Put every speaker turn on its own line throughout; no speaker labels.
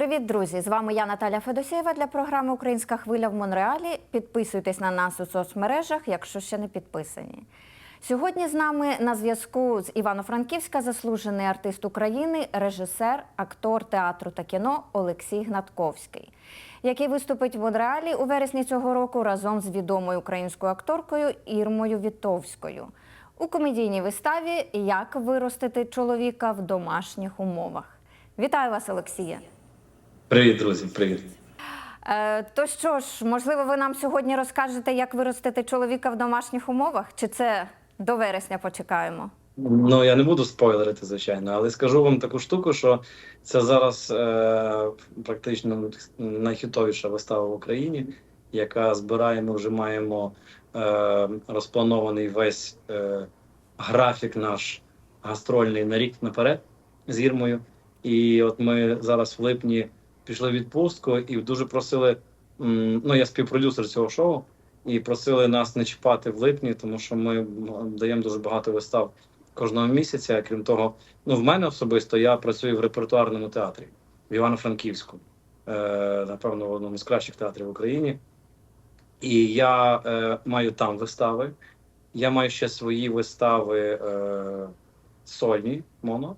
Привіт, друзі! З вами я Наталя Федосєєва для програми Українська хвиля в Монреалі. Підписуйтесь на нас у соцмережах, якщо ще не підписані. Сьогодні з нами на зв'язку з Івано-Франківська заслужений артист України, режисер, актор театру та кіно Олексій Гнатковський, який виступить в Монреалі у вересні цього року разом з відомою українською акторкою Ірмою Вітовською у комедійній виставі Як виростити чоловіка в домашніх умовах. Вітаю вас, Олексія!
Привіт, друзі, привіт.
Е, то що ж, можливо, ви нам сьогодні розкажете, як виростити чоловіка в домашніх умовах? Чи це до вересня почекаємо?
Ну я не буду спойлерити, звичайно, але скажу вам таку штуку, що це зараз е, практично найхітовіша вистава в Україні, яка збирає. Ми вже маємо е, розпланований весь е, графік наш гастрольний на рік наперед з Ірмою. І от ми зараз в липні пішли в відпустку і дуже просили. Ну, я співпродюсер цього шоу, і просили нас не чіпати в липні, тому що ми даємо дуже багато вистав кожного місяця. Крім того, ну в мене особисто я працюю в репертуарному театрі в Івано-Франківську, е, напевно, в одному з кращих театрів в Україні. І я е, маю там вистави. Я маю ще свої вистави е, сольні моно,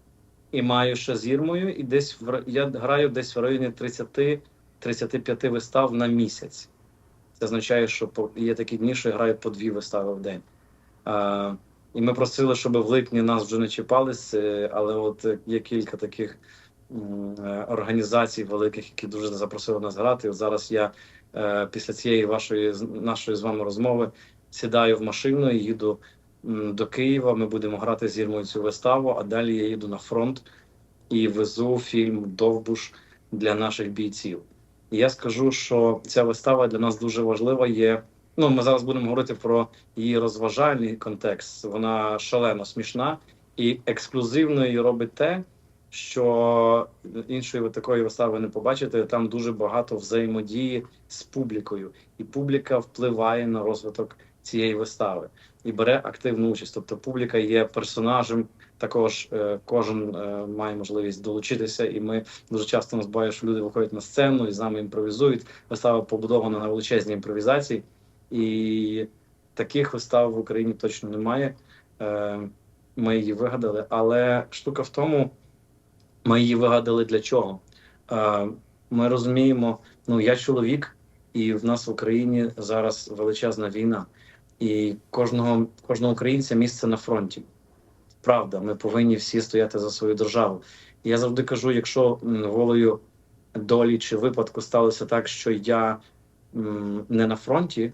і маю ще з Ірмою, і десь в я граю десь в районі 30-35 вистав на місяць. Це означає, що по- є такі дні, що я граю по дві вистави в день. Е, і ми просили, щоб в липні нас вже не чіпались, е, але от е, є кілька таких організацій великих, які дуже запросили нас грати. От зараз я е, після цієї вашої нашої з вами розмови сідаю в машину і їду до Києва. Ми будемо грати з Ірмою цю виставу, а далі я їду на фронт і везу фільм Довбуш для наших бійців. І я скажу, що ця вистава для нас дуже важлива. Є ну, ми зараз будемо говорити про її розважальний контекст. Вона шалено смішна і ексклюзивно її робить те, що іншої такої вистави не побачите. Там дуже багато взаємодії з публікою, і публіка впливає на розвиток цієї вистави і бере активну участь. Тобто публіка є персонажем. Також е, кожен е, має можливість долучитися, і ми дуже часто нас буває, що люди виходять на сцену і з нами імпровізують. Вистава побудована на величезній імпровізації, і таких вистав в Україні точно немає. Е, Ми її вигадали, але штука в тому, ми її вигадали для чого? Ми розуміємо, ну я чоловік, і в нас в Україні зараз величезна війна, і кожного, кожного українця місце на фронті. Правда, ми повинні всі стояти за свою державу. Я завжди кажу: якщо волею долі чи випадку сталося так, що я не на фронті,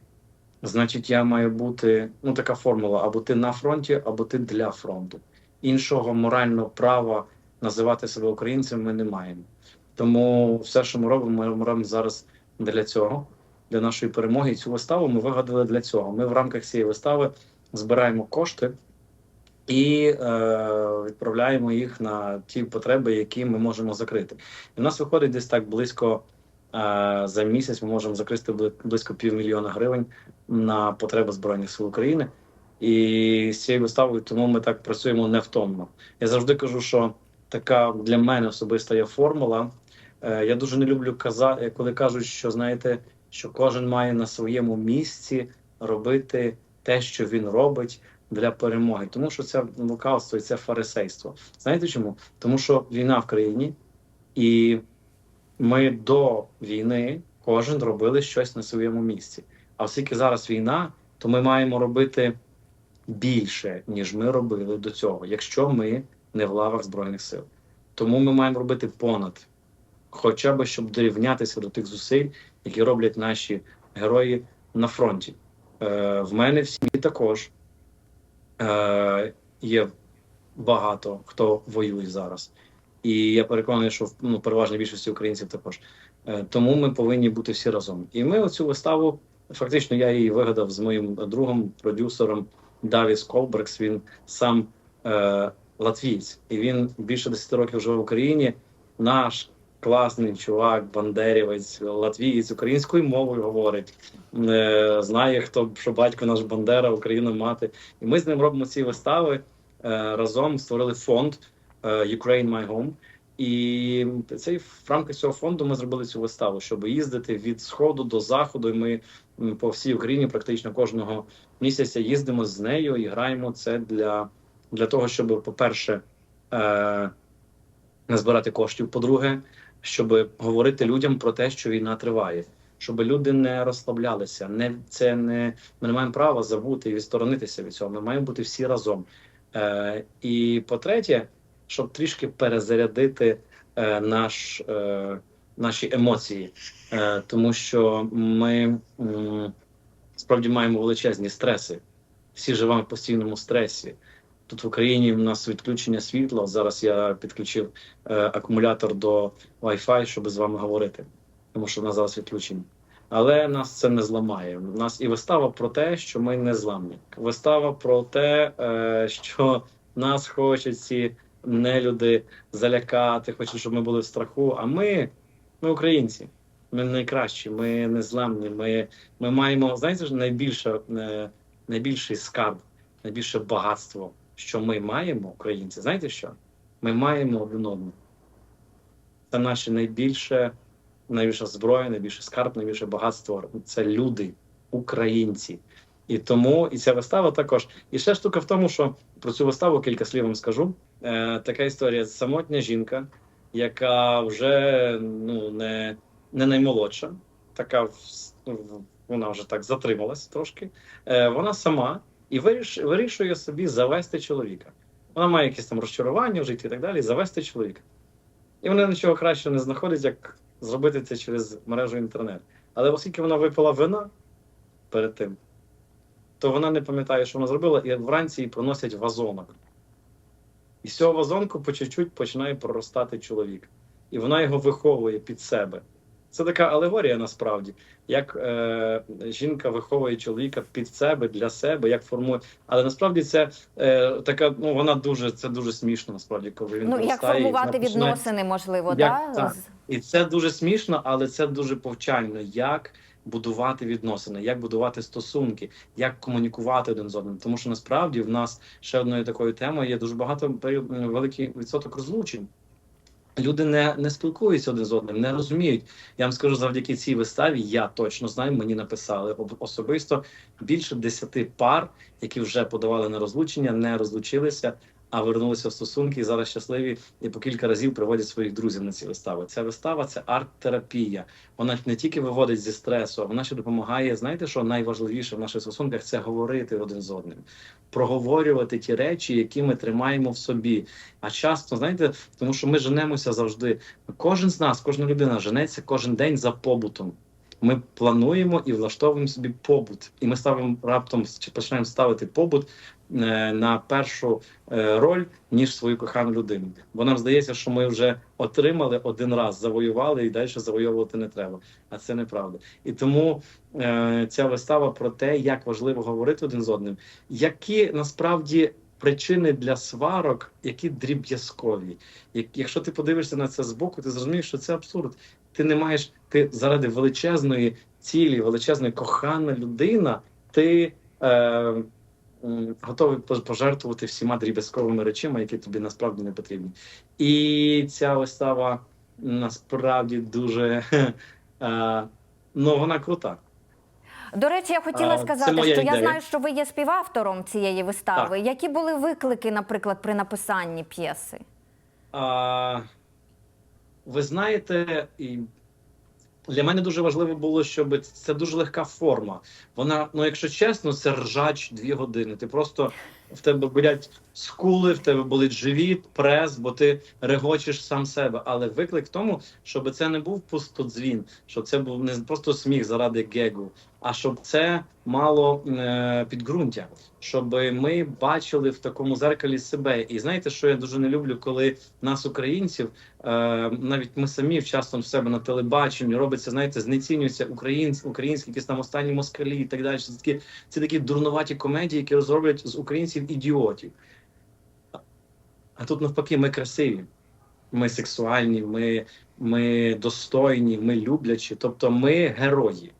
значить я маю бути ну така формула: або ти на фронті, або ти для фронту. Іншого морального права називати себе українцем ми не маємо. Тому все, що ми робимо, ми робимо зараз для цього, для нашої перемоги. Цю виставу ми вигадали для цього. Ми в рамках цієї вистави збираємо кошти і е, відправляємо їх на ті потреби, які ми можемо закрити. І в нас виходить десь так близько е, за місяць. Ми можемо закрити близько півмільйона гривень на потреби збройних сил України. І з цією виставою тому ми так працюємо невтомно. Я завжди кажу, що така для мене особиста є формула. Е, я дуже не люблю казати, коли кажуть, що знаєте, що кожен має на своєму місці робити те, що він робить для перемоги, тому що це лукавство і це фарисейство. Знаєте чому? Тому що війна в країні, і ми до війни кожен робили щось на своєму місці. А оскільки зараз війна, то ми маємо робити більше, ніж ми робили до цього, якщо ми не в лавах Збройних сил. Тому ми маємо робити понад, хоча б щоб дорівнятися до тих зусиль, які роблять наші герої на фронті. Е, в мене в сім'ї також е, є багато хто воює зараз. І я переконаний, що ну, переважна більшості українців також. Е, тому ми повинні бути всі разом. І ми оцю виставу, фактично, я її вигадав з моїм другом, продюсером Давіс Колбрекс. Він сам е, латвієць, і він більше 10 років живе в Україні. Наш класний чувак, бандерівець, латвієць, українською мовою говорить. Е, знає, хто що батько наш Бандера, Україна мати. І ми з ним робимо ці вистави е, разом. Створили фонд е, Ukraine My Home. І цей в рамках цього фонду ми зробили цю виставу, щоб їздити від сходу до заходу. І ми по всій Україні практично кожного місяця їздимо з нею і граємо це для, для того, щоб, по-перше, е, назбирати коштів. По-друге, щоб говорити людям про те, що війна триває, щоб люди не розслаблялися. Не це не ми не маємо права забути і відсторонитися від цього. Ми маємо бути всі разом. Е, і по-третє, щоб трішки перезарядити е, наш, е, наші емоції, е, тому що ми м, справді маємо величезні стреси. Всі живемо в постійному стресі. Тут в Україні в нас відключення світла. Зараз я підключив е, акумулятор до Wi-Fi, щоб з вами говорити, тому що в нас зараз відключення. Але нас це не зламає. У нас і вистава про те, що ми не зламні. Вистава про те, е, що нас хочуть ці нелюди залякати, хочуть, щоб ми були в страху. А ми, ми українці, ми найкращі, ми незламні. Ми, ми маємо, знаєте, найбільше, е, найбільший скарб, найбільше багатство, що ми маємо, українці. Знаєте що? Ми маємо один одного. Це наше найбільше, найбільша зброя, найбільше скарб, найбільше багатство. Це люди, українці. І тому і ця вистава також. І ще штука в тому, що про цю виставу кілька слів вам скажу. Е, така історія: самотня жінка, яка вже ну не, не наймолодша, така вона вже так затрималась трошки. Е, вона сама і вирішує собі завести чоловіка. Вона має якісь там розчарування в житті і так далі, завести чоловіка. І вона нічого кращого не знаходить, як зробити це через мережу інтернет. Але оскільки вона випила вина перед тим, то вона не пам'ятає, що вона зробила, і вранці їй приносять вазонок. І з цього вазонку по чуть-чуть починає проростати чоловік. І вона його виховує під себе. Це така алегорія насправді, як е, жінка виховує чоловіка під себе для себе, як формує. Але насправді це е, така, ну вона дуже це дуже смішно, насправді, коли він
Ну, як
і
формувати
починає-
відносини, можливо,
Як-
да?
так. і це дуже смішно, але це дуже повчально. Як будувати відносини, як будувати стосунки, як комунікувати один з одним. Тому що насправді в нас ще одною такою темою є дуже багато великий відсоток розлучень. Люди не, не спілкуються один з одним, не розуміють. Я вам скажу, завдяки цій виставі я точно знаю, мені написали об- особисто більше десяти пар, які вже подавали на розлучення, не розлучилися, а вернулися в стосунки і зараз щасливі і по кілька разів приводять своїх друзів на ці вистави. Ця вистава це арт-терапія. Вона не тільки виводить зі стресу, а вона ще допомагає. Знаєте, що найважливіше в наших стосунках це говорити один з одним, проговорювати ті речі, які ми тримаємо в собі. А часто, знаєте, тому що ми женемося завжди. Кожен з нас, кожна людина женеться кожен день за побутом. Ми плануємо і влаштовуємо собі побут, і ми ставимо раптом чи починаємо ставити побут на першу е, роль ніж свою кохану людину. Бо нам здається, що ми вже отримали один раз, завоювали і далі завойовувати не треба. А це неправда. І тому е, ця вистава про те, як важливо говорити один з одним, які насправді. Причини для сварок, які дріб'язкові. Як, якщо ти подивишся на це збоку, ти зрозумієш, що це абсурд. Ти не маєш, ти заради величезної цілі, величезної кохана людина, ти е, готовий пожертвувати всіма дріб'язковими речами, які тобі насправді не потрібні. І ця вистава насправді дуже е, ну вона крута.
До речі, я хотіла
А,
сказати, що я знаю, що ви є співавтором цієї вистави. Які були виклики, наприклад, при написанні п'єси?
А, ви знаєте, для мене дуже важливо було, щоб це дуже легка форма. Вона, ну якщо чесно, це ржач дві години. Ти просто в тебе болять скули, в тебе болить живіт, прес, бо ти регочеш сам себе. Але виклик в тому, щоб це не був пустодзвін, щоб це був не просто сміх заради гегу, а щоб це мало е, підґрунтя, щоб ми бачили в такому зеркалі себе. І знаєте, що я дуже не люблю, коли нас, українців, е, навіть ми самі часто в себе на телебаченні робиться, знаєте, знецінюються українські, українські якісь там останні москалі і так далі. Це такі, це такі дурнуваті комедії, які розроблять з українців ідіотів. А тут навпаки, ми красиві, ми сексуальні, ми, ми достойні, ми люблячі, тобто ми герої.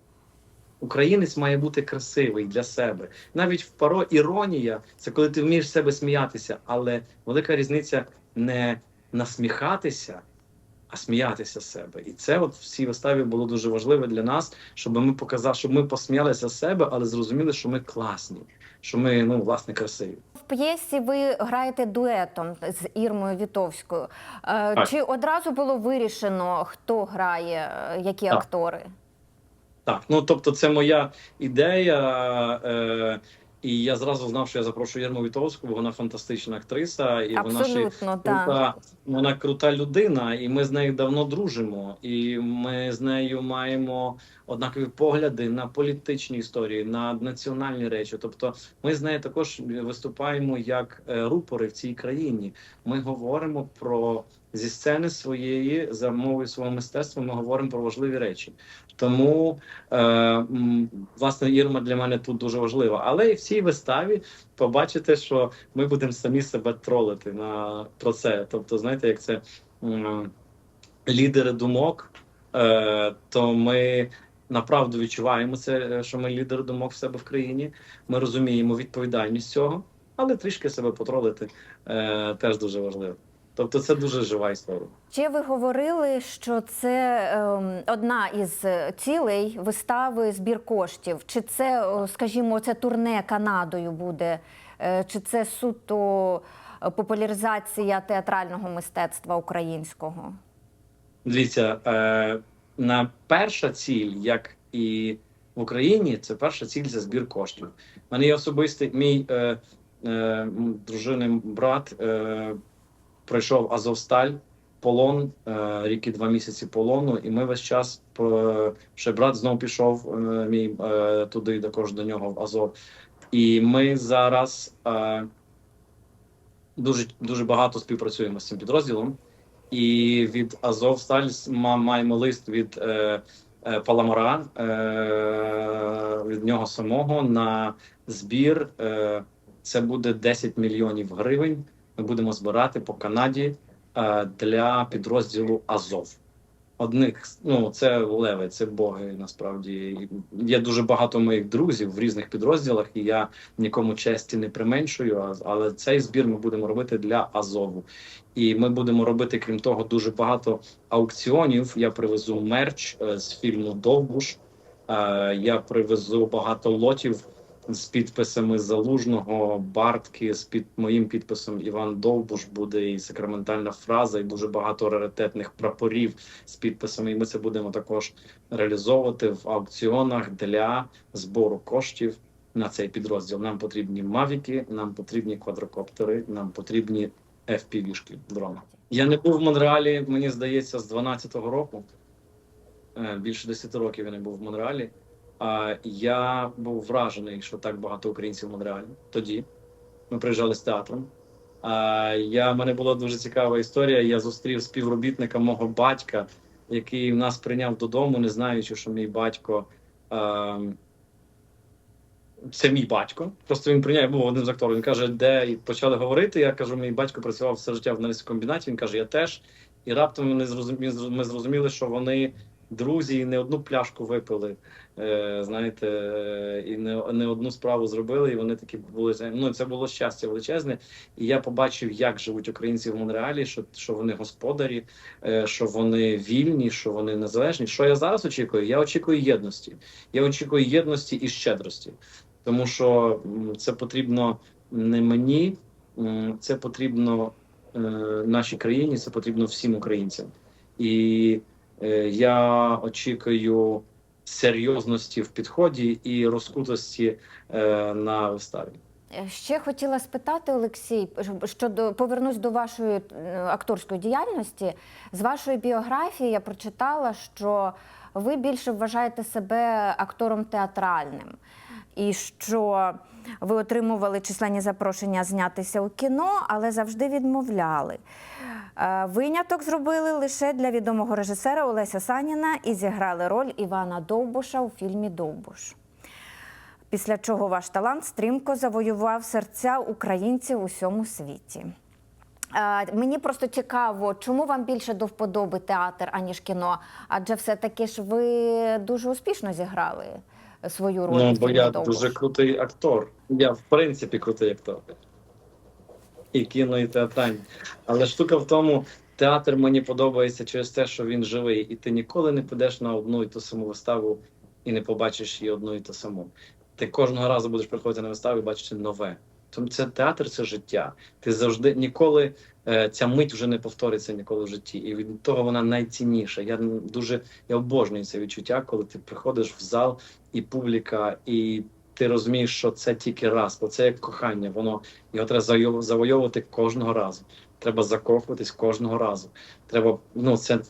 Українець має бути красивий для себе. Навіть в паро іронія це коли ти вмієш себе сміятися, але велика різниця не насміхатися, а сміятися з себе. І це от в цій виставі було дуже важливо для нас, щоб ми показали, щоб ми посміялися з себе, але зрозуміли, що ми класні, що ми ну власне красиві.
В п'єсі ви граєте дуетом з Ірмою Вітовською. Е,
Так.
Чи одразу було вирішено, хто грає, е, які
Так.
актори?
Так, ну тобто, це моя ідея. Е, і я зразу знав, що я запрошую Єрму Вітовську, бо вона фантастична актриса, і вона ще крута, вона крута людина, і ми з нею давно дружимо. І ми з нею маємо однакові погляди на політичні історії, на національні речі. Тобто, ми з нею також виступаємо як е, рупори в цій країні. Ми говоримо про зі сцени своєї за мовою свого мистецтва. Ми говоримо про важливі речі. Тому е, власне Ірма для мене тут дуже важлива. Але і в цій виставі побачите, що ми будемо самі себе тролити на про це. Тобто, знаєте, як це м, лідери думок, е, то ми направду відчуваємо це, е, що ми лідери думок в себе в країні. Ми розуміємо відповідальність цього, але трішки себе потролити е, теж дуже важливо. Тобто, це дуже жива історія.
Ще ви говорили, що це ем, одна із цілей вистави збір коштів. Чи це, скажімо, це турне Канадою буде, Е, чи це суто е, популяризація театрального мистецтва українського?
Dивіться, е, на перша ціль, як і в Україні, це перша ціль це збір коштів. У мене є особистий мій е, е, дружини брат е, пройшов Азовсталь, полон, е, рік і два місяці полону, і ми весь час е, ще брат знову пішов е, мій туди, також до нього в Азов. І ми зараз дуже, дуже багато співпрацюємо з цим підрозділом. І від Азовсталь ма- маємо лист від Паламара від нього самого на збір. Це буде 10 мільйонів гривень. Ми будемо збирати по Канаді е, для підрозділу Азов. Одних ну це леви, це боги. Насправді є дуже багато моїх друзів в різних підрозділах, і я нікому честі не применшую. Але цей збір ми будемо робити для Азову. І ми будемо робити, крім того, дуже багато аукціонів. Я привезу мерч е, з фільму Довбуш. Е, Я привезу багато лотів з підписами Залужного, Бартки, з під моїм підписом Іван Довбуш буде і сакраментальна фраза, і дуже багато раритетних прапорів з підписами. І ми це будемо також реалізовувати в аукціонах для збору коштів на цей підрозділ. Нам потрібні мавіки, нам потрібні квадрокоптери, нам потрібні FPV-шки дрона. Я не був в Монреалі, мені здається, з 12-го року. Е, Більше 10 років я не був в Монреалі. Я був вражений, що так багато українців в Монреалі. Тоді ми приїжджали з театром. Я мене була дуже цікава історія. Я зустрів співробітника мого батька, який нас прийняв додому, не знаючи, що мій батько. ем, це мій батько. Просто він прийняв, був одним з акторів. Він каже, де і почали говорити. Я кажу, мій батько працював все життя в комбінаті. Він каже, я теж. І раптом ми зрозуміли, ми зрозуміли, що вони друзі і не одну пляшку випили. Е, знаєте, е, і не, не одну справу зробили. І вони такі були ну це було щастя величезне. І я побачив, як живуть українці в Монреалі, що, що вони господарі, е, що вони вільні, що вони незалежні. Що я зараз очікую? Я очікую єдності. Я очікую єдності і щедрості, тому що це потрібно не мені, це потрібно нашій країні, це потрібно всім українцям. І я очікую серйозності в підході і розкутості е, на виставі.
Е, Ще хотіла спитати, Олексій, щодо повернусь до вашої е, акторської діяльності. З вашої біографії я прочитала, що ви більше вважаєте себе актором театральним, і що ви отримували численні запрошення знятися у кіно, але завжди відмовляли. Е, Виняток зробили лише для відомого режисера Олеся Саніна і зіграли роль Івана Довбуша у фільмі Довбуш. Після чого ваш талант стрімко завоював серця українців у всьому світі. Е, Мені просто цікаво, чому вам більше до вподоби театр, аніж кіно? Адже все-таки ж ви дуже успішно зіграли свою роль.
Ну бо я
«Довбуш».
дуже крутий актор. Я в принципі крутий актор. І кіно, і театральні. Але штука в тому, театр мені подобається через те, що він живий, і ти ніколи не підеш на одну і ту саму виставу і не побачиш її одну і ту саму. Ти кожного разу будеш приходити на виставу і бачити нове. Тому це театр це життя. Ти завжди ніколи е, ця мить вже не повториться ніколи в житті. І від того вона найцінніша. Я дуже я обожнюю це відчуття, коли ти приходиш в зал і публіка, і ти розумієш, що це тільки раз, бо це як кохання. Воно його треба завойов- завойовувати кожного разу. Треба закохуватись кожного разу. Треба, ну це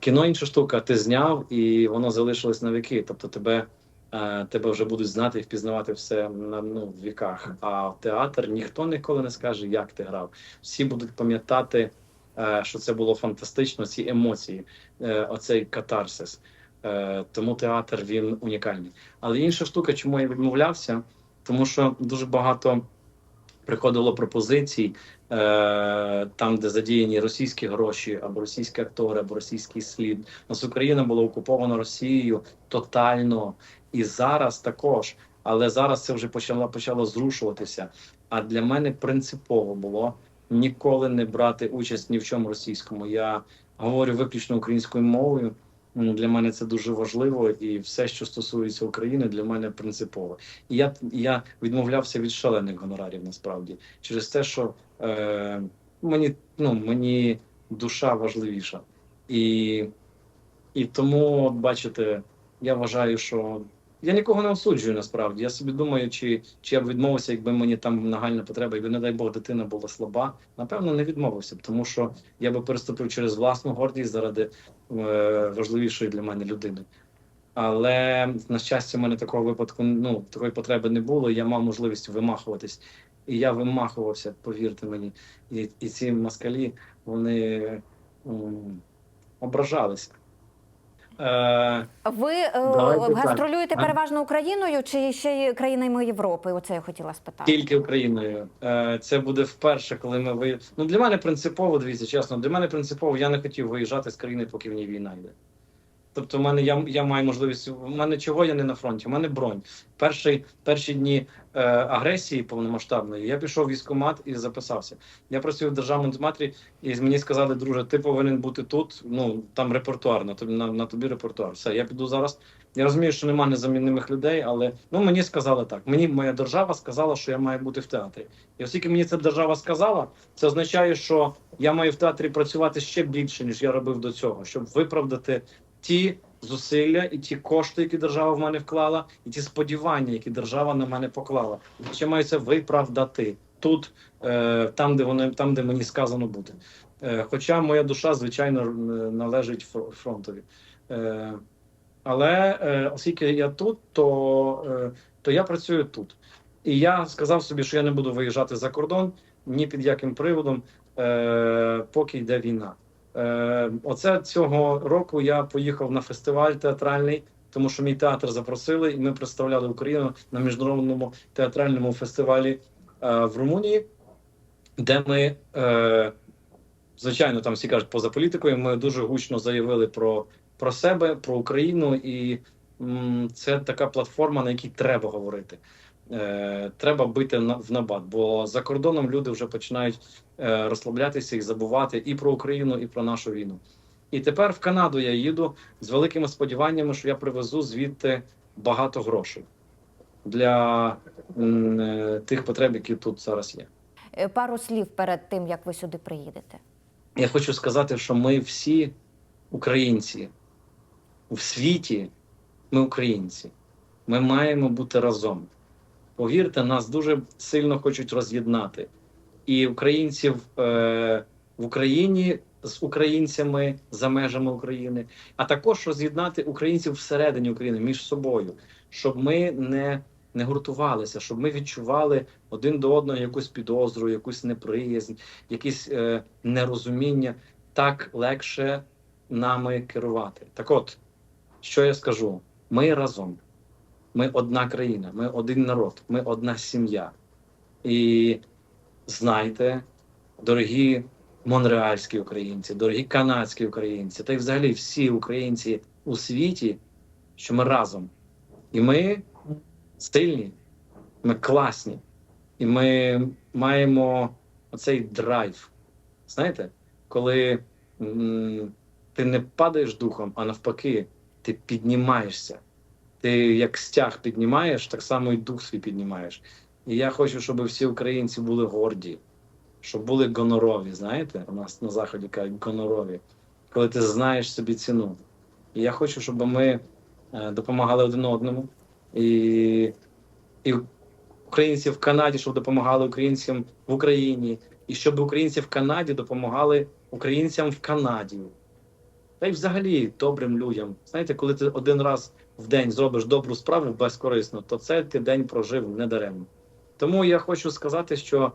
кіно інша штука. Ти зняв і воно залишилось на віки. Тобто тебе, е, тебе вже будуть знати і впізнавати все на ну, в віках. А в театр ніхто ніколи не скаже, як ти грав. Всі будуть пам'ятати, е, що це було фантастично, ці емоції, е, оцей катарсис. Е, тому театр він унікальний. Але інша штука, чому я відмовлявся, тому що дуже багато приходило пропозицій е, там, де задіяні російські гроші, або російські актори, або російський слід. Нас Україна була окупована Росією тотально і зараз також. Але зараз це вже почало почало зрушуватися. А для мене принципово було ніколи не брати участь ні в чому російському. Я говорю виключно українською мовою. М, Для мене це дуже важливо, і все, що стосується України, для мене принципово. І я, я відмовлявся від шалених гонорарів насправді через те, що е, мені, ну, мені душа важливіша. І, і тому, бачите, я вважаю, що я нікого не осуджую насправді. Я собі думаю, чи, чи я б відмовився, якби мені там нагальна потреба, якби, не дай Бог, дитина була слаба. Напевно, не відмовився б, тому що я би переступив через власну гордість заради е, важливішої для мене людини. Але на щастя, в мене такого випадку ну такої потреби не було. Я мав можливість вимахуватись, і я вимахувався, повірте мені. І, і ці москалі вони м, ображалися.
Ви е,
Давайте
гастролюєте
А?
переважно Україною чи ще й країнами Європи? Оце я хотіла спитати.
Тільки Україною. Е, Це буде вперше, коли ми ви... Ну для мене принципово, дивіться, чесно, для мене принципово я не хотів виїжджати з країни, поки в ній війна йде. Тобто, в мене я, я маю можливість. У мене чого я не на фронті? У мене бронь. Перший, перші дні е, агресії повномасштабної я пішов в військкомат і записався. Я працюю в державному центрі, і мені сказали, друже, ти повинен бути тут. Ну там репертуар, на тобі на, на тобі репертуар. Все, я піду зараз. Я розумію, що немає незамінних людей, але ну мені сказали так. Мені моя держава сказала, що я маю бути в театрі. І оскільки мені ця держава сказала, це означає, що я маю в театрі працювати ще більше, ніж я робив до цього, щоб виправдати ті зусилля і ті кошти, які держава в мене вклала, і ті сподівання, які держава на мене поклала. Ще маю це виправдати тут, е, там, де вони там, де мені сказано бути. Е, хоча моя душа, звичайно, належить фр- фронтові. Е, але е, оскільки я тут, то, е, то я працюю тут. І я сказав собі, що я не буду виїжджати за кордон ні під яким приводом, е, поки йде війна. Е, оце цього року я поїхав на фестиваль театральний, тому що мій театр запросили, і ми представляли Україну на міжнародному театральному фестивалі е, в Румунії, де ми, е, звичайно, там всі кажуть поза політикою. Ми дуже гучно заявили про, про себе, про Україну, і м, це така платформа, на якій треба говорити. Е, треба бити на, в набат, бо за кордоном люди вже починають е, розслаблятися і забувати і про Україну, і про нашу війну. І тепер в Канаду я їду з великими сподіваннями, що я привезу звідти багато грошей для е, тих потреб, які тут зараз є.
Е, Пару слів перед тим, як ви сюди приїдете.
Я хочу сказати, що ми всі українці в світі, ми українці. Ми маємо бути разом. Повірте, нас дуже сильно хочуть роз'єднати. І українців е, в Україні з українцями за межами України, а також роз'єднати українців всередині України між собою, щоб ми не, не гуртувалися, щоб ми відчували один до одного якусь підозру, якусь неприязнь, якісь е, нерозуміння. Так легше нами керувати. Так от, що я скажу? Ми разом. Ми одна країна, ми один народ, ми одна сім'я. І знайте, дорогі монреальські українці, дорогі канадські українці, та й взагалі всі українці у світі, що ми разом. І ми сильні, ми класні, і ми маємо оцей драйв. Знаєте, коли м, ти не падаєш духом, а навпаки, ти піднімаєшся. Ти як стяг піднімаєш, так само і дух свій піднімаєш. І я хочу, щоб всі українці були горді, щоб були гонорові. Знаєте, у нас на заході кажуть гонорові, коли ти знаєш собі ціну. І я хочу, щоб ми е, допомагали один одному. І, і українці в Канаді, щоб допомагали українцям в Україні, і щоб українці в Канаді допомагали українцям в Канаді. Та й взагалі добрим людям. Знаєте, коли ти один раз в день зробиш добру справу безкорисно, то це ти день прожив недаремно. Тому я хочу сказати, що,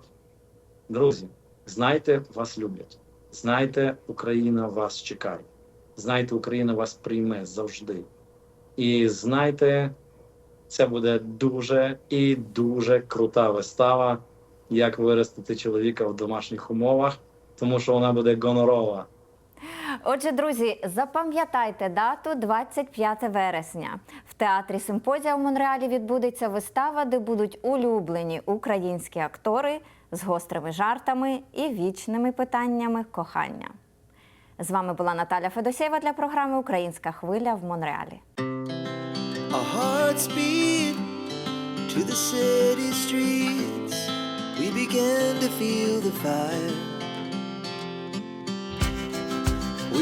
друзі, знайте, вас люблять. Знайте, Україна вас чекає. Знайте, Україна вас прийме завжди. І знайте, це буде дуже і дуже крута вистава, як виростити чоловіка в домашніх умовах, тому що вона буде гонорова.
Отже, друзі, запам'ятайте дату 25 вересня. В театрі Симпозія в Монреалі відбудеться вистава, де будуть улюблені українські актори з гострими жартами і вічними питаннями кохання. З вами була Наталя Федосєва для програми Українська хвиля в Монреалі.
To the city streets. We began to feel the fire.